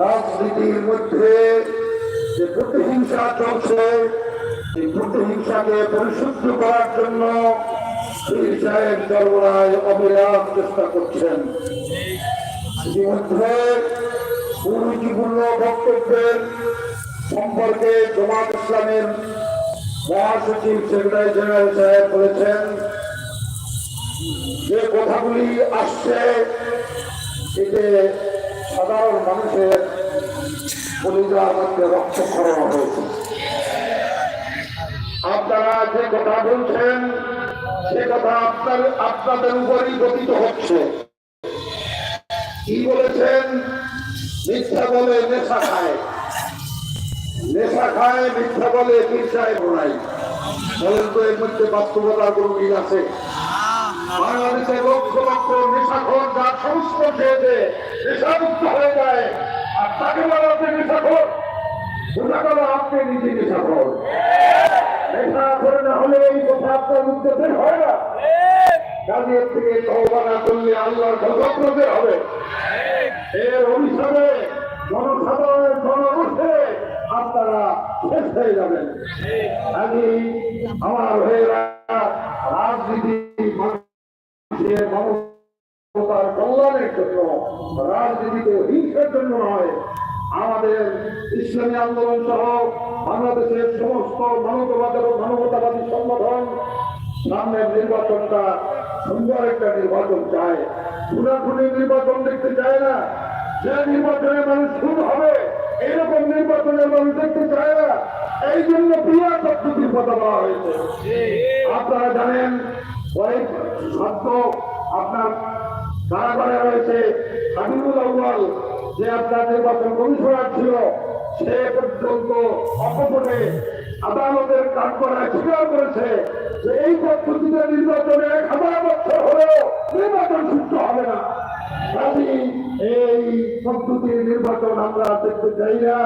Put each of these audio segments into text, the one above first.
রাজনীতির মধ্যে যে প্রতিহিংসা চলছে, এই প্রতিহিংসাকে পরিশুদ্ধ করার জন্য সাহেব চরমরায় অবিরাম চেষ্টা করছেন। ইতিমধ্যে সুরুচিপূর্ণ বক্তব্যের সম্পর্কে জমাত ইসলামের মহাসচিব সেক্রেটারি জেনারেল সাহেব বলেছেন, যে কথাগুলি আসছে, এতে সাধারণ মানুষের পরিবার মধ্যে রক্তক্ষরণ হয়েছে। আপনারা যে কথা বলছেন, সে কথা আপনার, আপনাদের উপরই গঠিত হচ্ছে। কি বলেছেন? মিথ্যা বলে নেশা খায়। নেশা খায়, মিথ্যা বলে পীরসায় বোনাই বলেন তো এর মধ্যে বাস্তবতার কোনো মিল আছে? বাংলাদেশে লক্ষ লক্ষ নেশাখোর যার সংস্পর্শে নেশামুক্ত হয়ে যায় আর তাকে বলা হচ্ছে নেশাখোর হলে এই হয় হবে। এর অভিশাপে জনসাধারণের জনগোষ্ঠে আপনারা শেষ হয়ে যাবেন। আমি আমার হয়েরা রাজনীতি মানবতার কল্যাণের জন্য, রাজনীতিতে হিংসার জন্য নয়। আমাদের ইসলামী আন্দোলন সহ বাংলাদেশের সমস্ত মানবতাবাদের মানবতাবাদী সংগঠন সামনের নির্বাচনটা সুন্দর একটা নির্বাচন চায়। খুনাখুনি নির্বাচন দেখতে চায় না। যে নির্বাচনে মানুষ খুন হবে, এরকম নির্বাচনে মানুষ দেখতে চায় না। এই জন্য ক্রিয়া পদ্ধতির কথা বলা হয়েছে। আপনারা জানেন কয়েক ছাত্র আপনার কারাগারে রয়েছে হাবিবুল আউ্বাল যে আপনার নির্বাচন কমিশনার ছিল, সে পর্যন্ত অপনে আদালতের কাজ করায় স্বীকার করেছে। যে এই পদ্ধতিতে নির্বাচনে এক হাজার বছর হলেও নির্বাচন সুস্থ হবে না কাজী এই পদ্ধতির নির্বাচন আমরা দেখতে চাই না।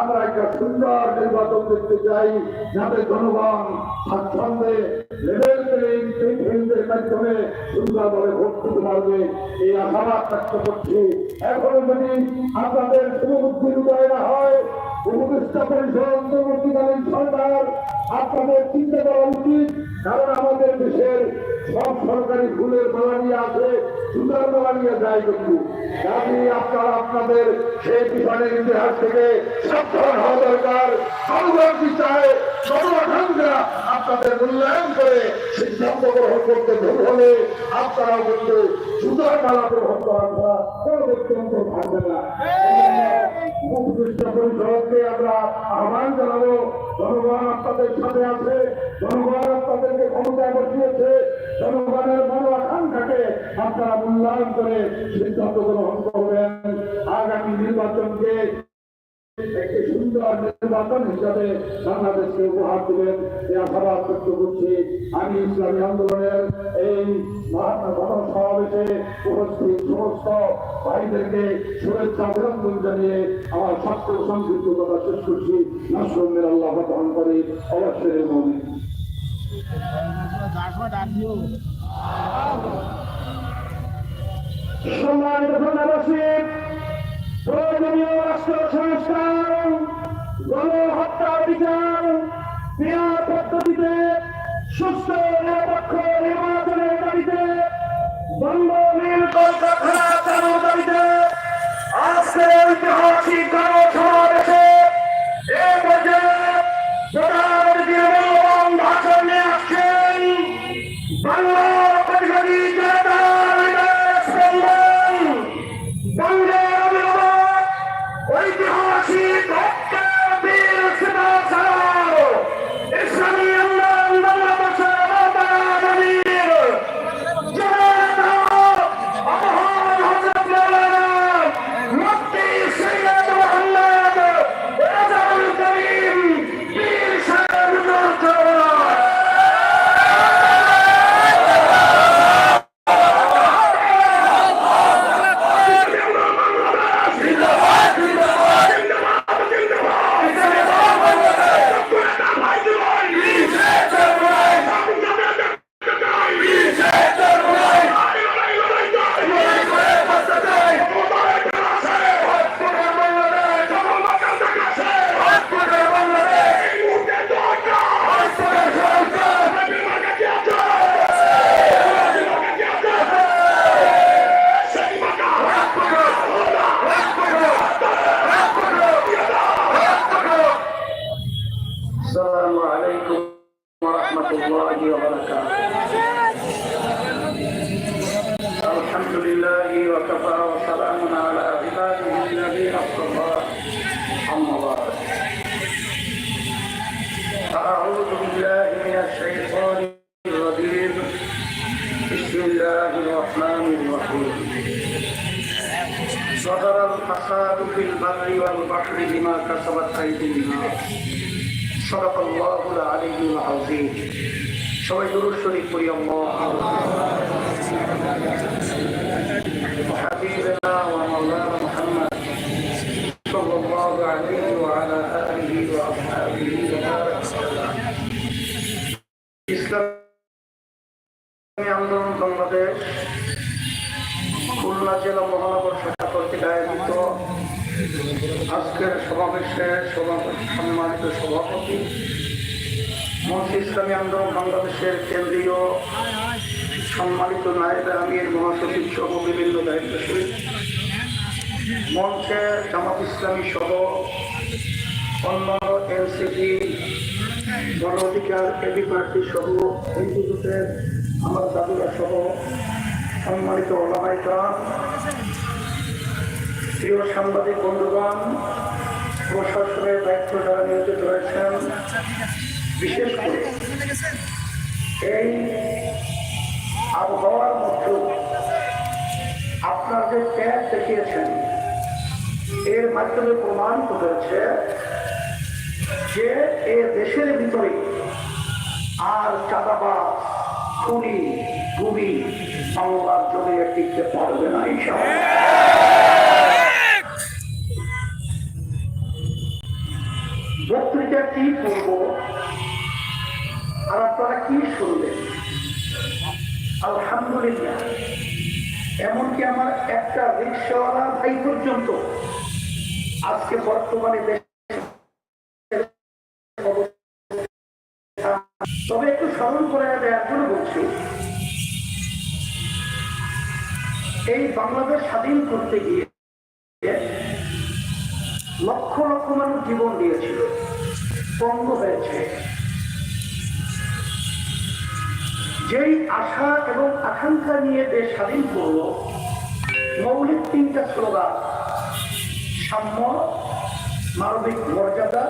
আমরা একটা সুন্দর নির্বাচন দেখতে চাই, যাতে জনগণ স্বাচ্ছন্দ্যে লেভেল যদি আপনাদের শুভবুদ্ধির উদয় না হয় উপদেষ্টা পরিষদ অন্তর্বর্তীকালীন সরকার আপনাদের চিন্তা করা উচিত, কারণ আমাদের দেশের সব সরকারি ফুলের আছে সুন্দর মালা নিয়ে আপনারা, আপনাদের সেই পিছনের ইতিহাস থেকে সাবধান হওয়া দরকার। কি চায়? জনগণরা আপনাদের মূল্যায়ন করে সিদ্ধান্ত করতে ভুল হলে আপনারা কিন্তু সুন্দর মালা গ্রহণ করার ছাড়া কোনো ব্যক্তি ব্যক্তিগত থাকবে না। আছে আপনারা মূল্যায়ন করে সিদ্ধান্ত গ্রহণ করবেন। আগামী নির্বাচনকে একটি সুন্দর নির্বাচন হিসাবে বাংলাদেশকে উপহার দেবেন এই আশাবাদ ব্যক্ত করছি, আমি ইসলামী আন্দোলনের এই মহাত্মা সমাবেশে উপস্থিত সমস্ত ভাইদেরকে শুভেচ্ছা, অভিনন্দন জানিয়ে আমার স্বাস্থ্য সংক্ষিপ্ত কথা শেষ করছি। নাসরুমের আল্লাহ গ্রহণ করে, অবশ্যই মনে সম্মানিত ধন্যবাসী গণহত্যার বিচার বিয়ার পদ্ধতিতে সুস্থ নিরপেক্ষ নির্বাচনের দাবিতে বঙ্গ মিল কলকারখানা চালুর দাবিতে আজকের ঐতিহাসিক গণসমাবেশে এ পর্যায়ে প্রধানমন্ত্রী ভাষণ নিয়ে আসছেন বাংলার بما كسبت أيدي الناس صدق الله العلي العظيم সবাই দুরুদ শরীফ পড়ি حبيبنا ومولانا محمد صلى الله عليه وعلى آله وأصحابه وبارك وسلم ইসলামী আন্দোলন বাংলাদেশ আজকের সমাবেশে সভা- সম্মানিত সভাপতি মঞ্চ ইসলামী আন্দোলন বাংলাদেশের কেন্দ্রীয় সম্মানিত নায়েব আমির, মহাসচিব সহ বিভিন্ন দায়িত্বশীল মঞ্চে জামাত ইসলামী সহ অন্য এনসিপি গণ অধিকার এবি পার্টি সহ হিন্দু আমার দাদুরা সহ সম্মানিত ওলামাইকা প্রিয় সাংবাদিক বন্ধুগণ, প্রশাসনের দায়িত্ব যারা নিয়োজিত রয়েছেন, বিশেষ করে এই আবহাওয়ার মধ্যে আপনার যে ত্যাগ দেখিয়েছেন, এর মাধ্যমে প্রমাণিত হয়েছে যে এ দেশের ভিতরে আর চাঁদাবাজ, খুনি গুবি বাংলার জমি টিকতে পারবে না এইসব আজকে বর্তমানে তবে একটু স্মরণ করে দেওয়ার জন্য বলছি। এই বাংলাদেশ স্বাধীন করতে গিয়ে লক্ষ লক্ষ মানুষ জীবন দিয়েছিল, পঙ্গ হয়েছে। যেই আশা এবং আকাঙ্ক্ষা নিয়ে দেশ স্বাধীন করল, মৌলিক তিনটা স্লোগান। সাম্য, মানবিক মর্যাদা,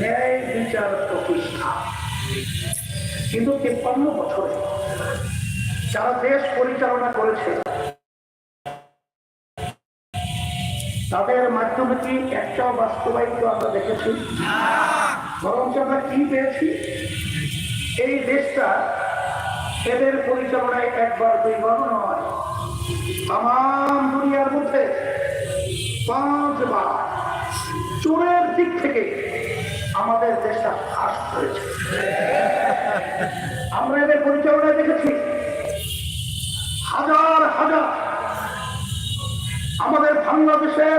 ন্যায় বিচার প্রতিষ্ঠা। কিন্তু তেপ্পান্ন বছরে যারা দেশ পরিচালনা করেছে। তাদের মাধ্যমে কি একটা বাস্তবায়িত আমরা দেখেছি? বরঞ্চ আমরা কি পেয়েছি? এই দেশটা এদের পরিচালনায় একবার দুইবারও নয়। তাম দুনিয়ার মধ্যে চোরের দিক থেকে আমাদের দেশটা ফাঁস করেছে। আমরা এদের পরিচালনায় দেখেছি। হাজার হাজার আমাদের বাংলাদেশের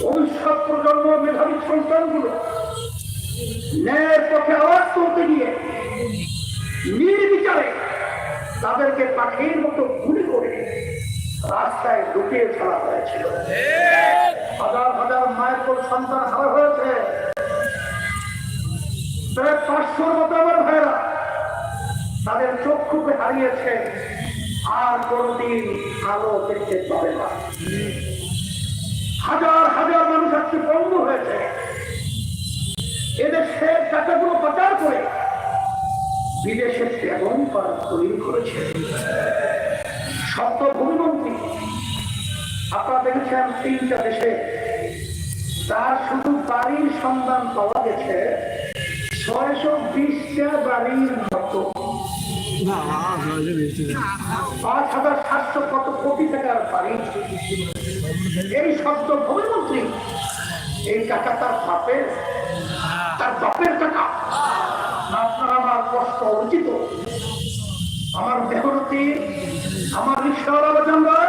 ভবিষ্যৎ প্রজন্ম, মেধাবী সন্তানগুলো ন্যায়ের পথে আওয়াজ তুলতে গিয়ে নির্বিচারে তাদেরকে পাখির মতো গুলি করে রাস্তায় ঢুকিয়ে ফেলা হয়েছিল। হাজার হাজার মায়ের পর সন্তান হারা হয়েছে। প্রায় পাঁচশোর মতো আমার ভাইরা তাদের চক্ষুকে হারিয়েছে। আর কোনদিন আলো দেখতে পাবে না। হাজার হাজার মানুষ আজকে বন্ধ হয়েছে। এদের সে টাকাগুলো পাচার করে বিদেশে ত্যাগন করার তৈরি করেছে। সপ্ত ভূমিমন্ত্রী আপনারা দেখেছেন তিনটা দেশে? তার শুধু বাড়ির সন্ধান পাওয়া গেছে ছয়শো বিশটা বাড়ির মতো। পাঁচ হাজার সাতশো কত কোটি টাকার বাড়ি? এই শব্দ এই টাকা তার বাপের। তার বাপের টাকা। আপনার আমার কষ্ট অর্জিত আমার মেহনতি আমার রিক্সাওয়ালা জানবার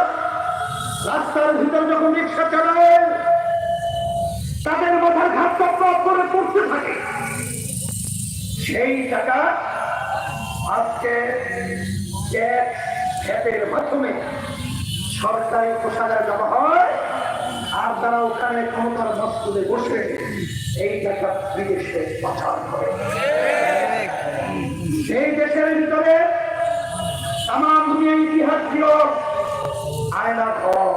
রাস্তার ভিতরে যখন রিক্সা চালায়, তাদের মাথার ঘাট চক্র করে পড়তে থাকে। সেই টাকা আজকে ট্যাক্স মাধ্যমে সরকারি কোষাগার জমা হয়, আর তারা ওখানে ক্ষমতার মস্তুলে বসে এই টাকা বিদেশে পাচার করে। সেই দেশের ভিতরে তাম দুনিয়া ইতিহাস আয়না ঘর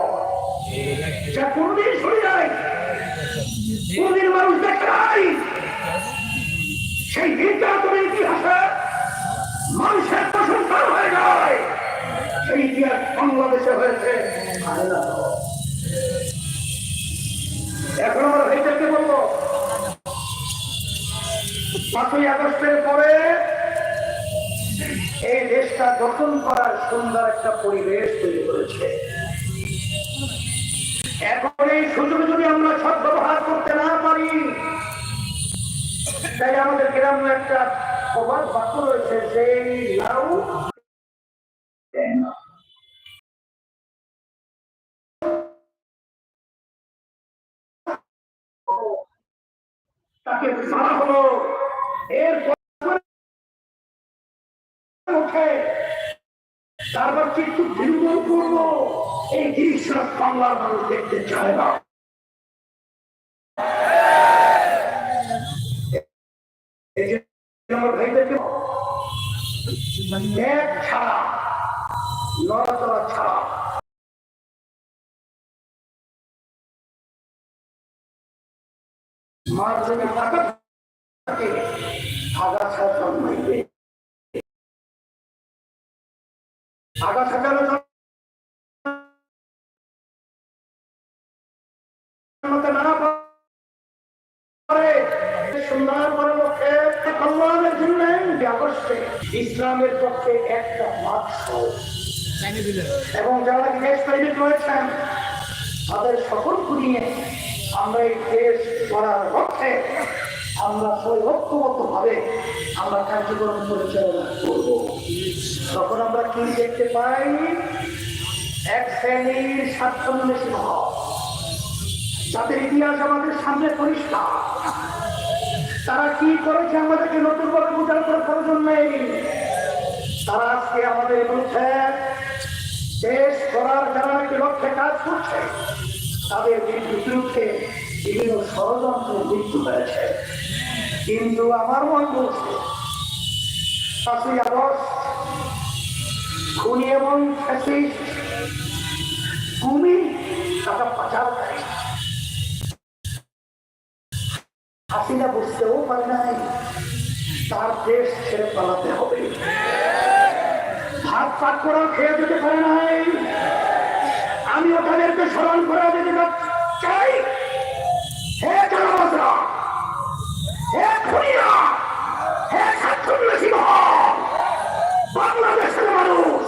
যা কোনদিন সরে যায় কোনদিন মানুষ দেখে নাই। সেই নির্যাতনের ইতিহাসে মানুষের প্রশংসা হয়ে যায়। সেই ইতিহাস বাংলাদেশে হয়েছে। আয়না ঘর এখন আমার ভাইদেরকে বলব, পাঁচই আগস্টের পরে এই দেশটা গঠন করার সুন্দর একটা পরিবেশ তৈরি করেছে। এখন এই সুযোগ যদি আমরা সৎ ব্যবহার করতে না পারি তাই আমাদের গ্রামে একটা প্রবাদ বাক্য রয়েছে যে লাউ তাকে মারা হলো। এর উঠে তারপর কিন্তু বিনোদন করব? এই জিনিসটা বাংলার মানুষ দেখতে চায় না। এক ছাড়া ছাড়া জন্মাইবে। জন্য আগস্টে ইসলামের পক্ষে একটা মার্ক্স এবং যারা দেশ তৈরি করেছেন তাদের সকলকে নিয়ে আমরা এই দেশ করার লক্ষ্যে আমরা সবাই ঐক্যবদ্ধ ভাবে আমরা কার্যক্রম পরিচালনা করব। তখন আমরা কি দেখতে পাই? এক শ্রেণির স্বার্থন্বেষী ভাব যাদের ইতিহাস আমাদের সামনে পরিষ্কার। তারা কি করেছে আমাদেরকে নতুন করে বোঝার করার প্রয়োজন নেই। তারা আজকে আমাদের বিরুদ্ধে দেশ করার যারা লক্ষ্যে কাজ করছে, তাদের বিরুদ্ধে বিভিন্ন ষড়যন্ত্র মৃত্যু হয়েছে। কিন্তু আমার মন বলছে আগস্ট খুনি এবং ফ্যাসিস্ট ভূমি টাকা পাচারকারী হাসিনা বুঝতেও পারে নাই, তার দেশ ছেড়ে পালাতে হবে। ভাত পাক করা খেয়ে যেতে পারে নাই। আমিও তাদেরকে স্মরণ করা যেতে চাই হে জনবাসরা হে খুনিরা! হে ছাত্রী বাংলাদেশের মানুষ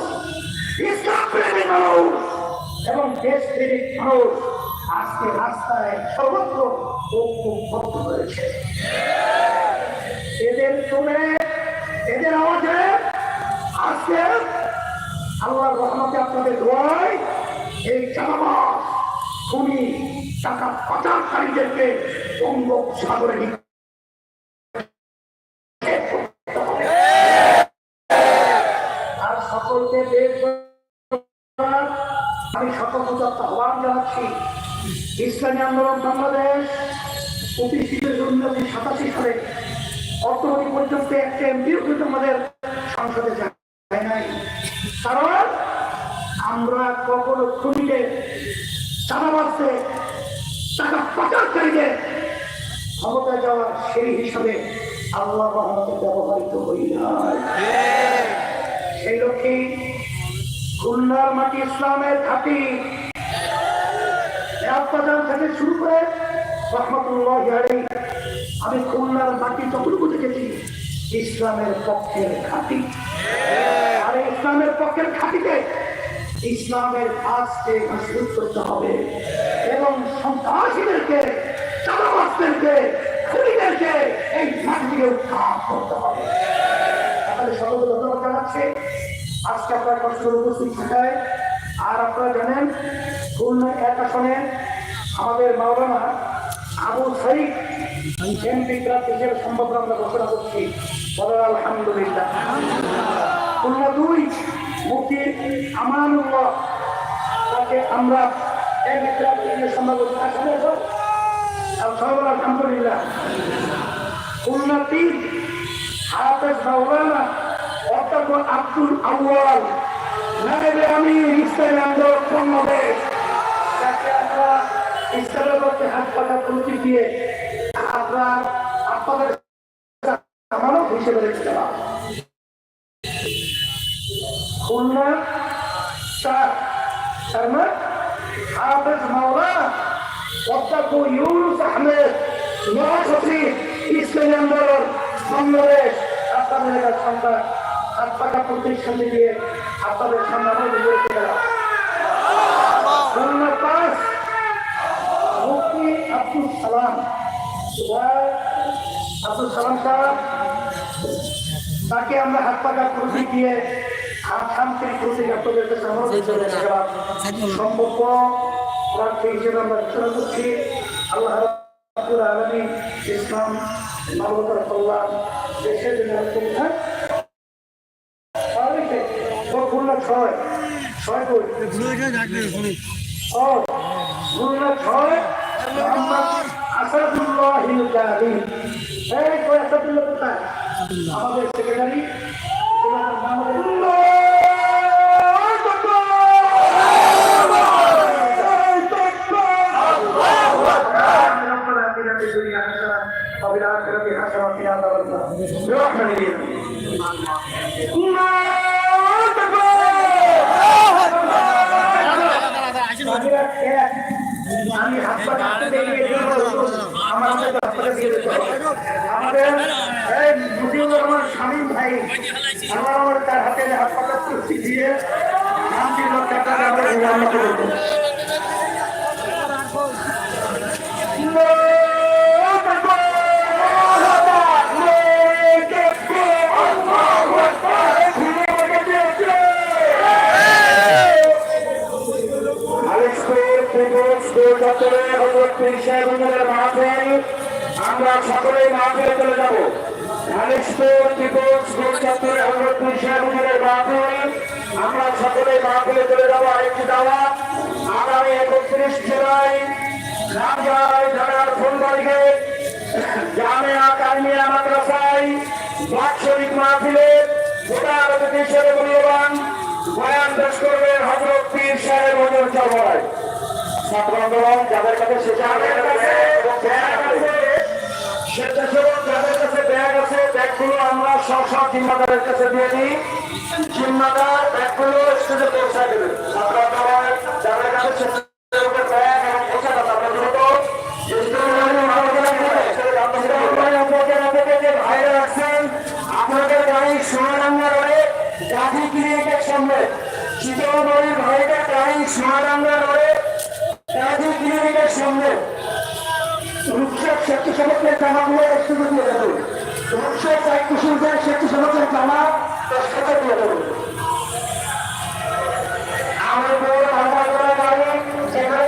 মানুষ এবং দেশ প্রেমিক মানুষ রাস্তায় সর্বত্র ঐক্যবদ্ধ হয়েছে। এদের শুনে এদের আওয়াজে আজকে আল্লাহর রহমতে আপনাদের দোয়ায় এই চালাবাস খুনি টাকা পাচারকারীদেরকে বঙ্গোপসাগরে আহ্বান জানাচ্ছি ইসলামী আন্দোলন বাংলাদেশ প্রতিষ্ঠিত উন্নতি সাতাশি সালে অর্থনৈতিক পর্যন্ত একটা এমপিও কিন্তু আমাদের সংসদে যায় নাই। কারণ আমরা কখনো খুনিকে চাঁদাবাসে টাকা পাচারকারীদের ক্ষমতায় যাওয়ার সেই হিসাবে আল্লাহ রহমতে ব্যবহৃত হই সেই লক্ষ্যে খুলনার মাটি ইসলামের ঘাটি থেকে শুরু করে রহমতুল্লাহ আমি খুলনার মাটি যতটুকু দেখেছি, ইসলামের পক্ষের ঘাটি আর ইসলামের পক্ষের ঘাটিতে ইসলামের কাজকে মজবুত করতে হবে এবং সন্ত্রাসীদেরকে চাঁদাবাসদেরকে খুনিদেরকে এই মাটি থেকে উৎখাত করতে হবে। তাহলে সকলকে ধন্যবাদ জানাচ্ছি আজকে আপনার কষ্ট উপস্থিত থাকায় আর আপনারা জানেন খুলনা এক আসনে আমাদের মাওলানা আবু সাইদ সম্ভব আমরা ঘোষণা করছি। বলেন আলহামদুলিল্লাহ। খুলনা দুই মুক্তি আমানুল্লাহ, তাকে আমরা আলহামদুলিল্লাহ। খুলনা তিন মাওলানা অধ্যাপক আব্দুল আউয়াল। নাইবে আমি ইসলামী আন্দোলন বাংলাদেশ যাকে আমরা ইসলামের পক্ষে হাত পাতা প্রতি দিয়ে আমরা আপনাদের আমারও হিসেবে রেখে দিলাম খুলনা চার শর্মা, হাফেজ মাওলানা অধ্যাপক ইউনুস আহমেদ, মহাসচিব, ইসলামী আন্দোলন, বাংলাদেশ, আপনাদের সন্তান হাত পাকা প্রতিষ্ঠানে দিয়ে আপনাদের সামনে আমরা করে গেলাম। খুলনা পাস মুফতি আব্দুল সালাম। আব্দুল সালাম সাহেব তাকে আমরা হাত পাকা প্রতীক দিয়ে হাত শান্তির প্রতীক আপনাদের কাছে আমরা বিজয় করে গেলাম। সম্পর্ক প্রার্থী হিসেবে আমরা ঘোষণা করছি আল্লাহ রাব্বুল ইসলাম মানবতার কল্যাণ দেশের জন্য সুবিধা খুলনা ছয় ছয় খুলনা ছয় আসাদুল্লাহ আমাদের সেক্রেটারি চুক্তি দিয়ে শান্তি রক্ষা করে আমরা নিরাময় করব আমরা সকলেই মাহফিলে চলে যাব। পিপলস স্কুল মাহফিল আমরা চলে যাব আরেকটি দাওয়াত আগামী একত্রিশ জুলাই ঢাকার ফুলবাড়িকে জামিয়া কালমিয়া মাদ্রাসায় বাৎসরিক মাহফিলে অতিথি হিসেবে মূল্যবান বয়ান পেশ করবেন হজরত পীর সাহেব হজর চলবায় ছাত্রবান্ধব যাদের কাছে স্বেচ্ছাসেবক সব জিম্মাদারের কাছে দিয়ে দিই জিম্মাদার ব্যাগগুলো স্টেজে পৌঁছায় দেবে। ছাত্রবান্ধব যাদের কাছে আছে আপনাদের গাড়ি সোনাডাঙ্গা রোডে গাড়ি ক্লিনিকের সামনে। শীতলবাড়ির ভাইদের গাড়ি সোনাডাঙ্গা রোডে গাড়ি ক্লিনিকের সামনে। রূপসার স্বেচ্ছাসেবকের জামাগুলো একটু দিয়ে দেবো। রূপসার চাই কুসুমদের স্বেচ্ছাসেবকের জামা দশ টাকা দিয়ে দেবো। আমার বড় ভাঙা করা গাড়ি যেখানে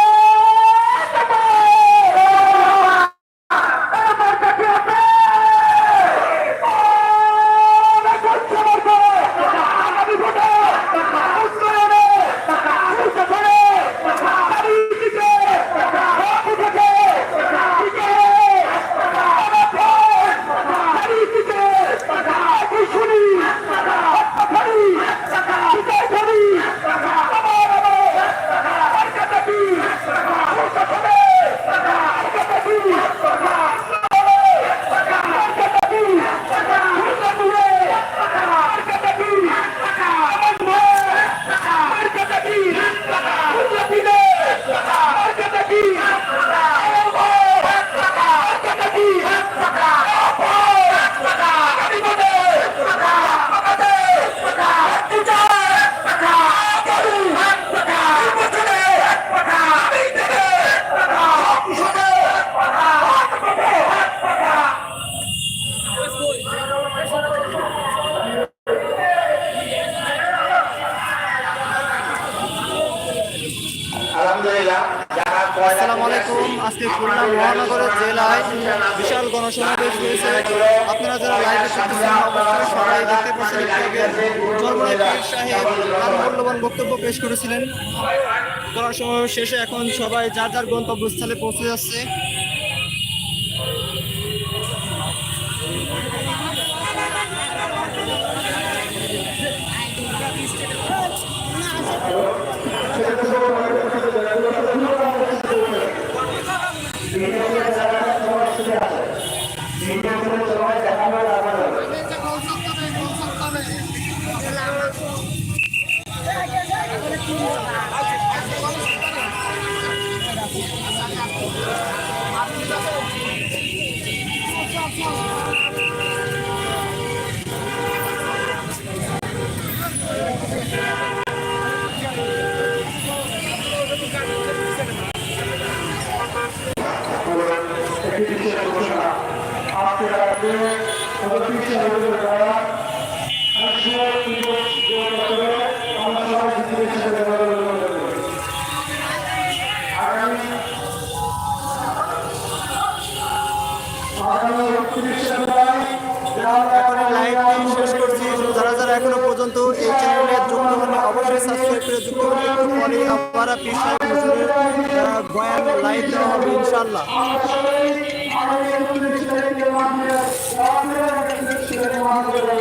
গণসমাবেশ শেষে এখন সবাই যার যার গন্তব্যস্থলে পৌঁছে যাচ্ছে। এখন পর্যন্ত এই চ্যানেলে যুক্ত হন অবশ্যই সাবস্ক্রাইব করে যুক্ত একটু পরে আবার পীর সাহেব বয়ান লাইভ দেওয়া হবে ইনশাল্লাহ আগামী একত্রিশে জুলাই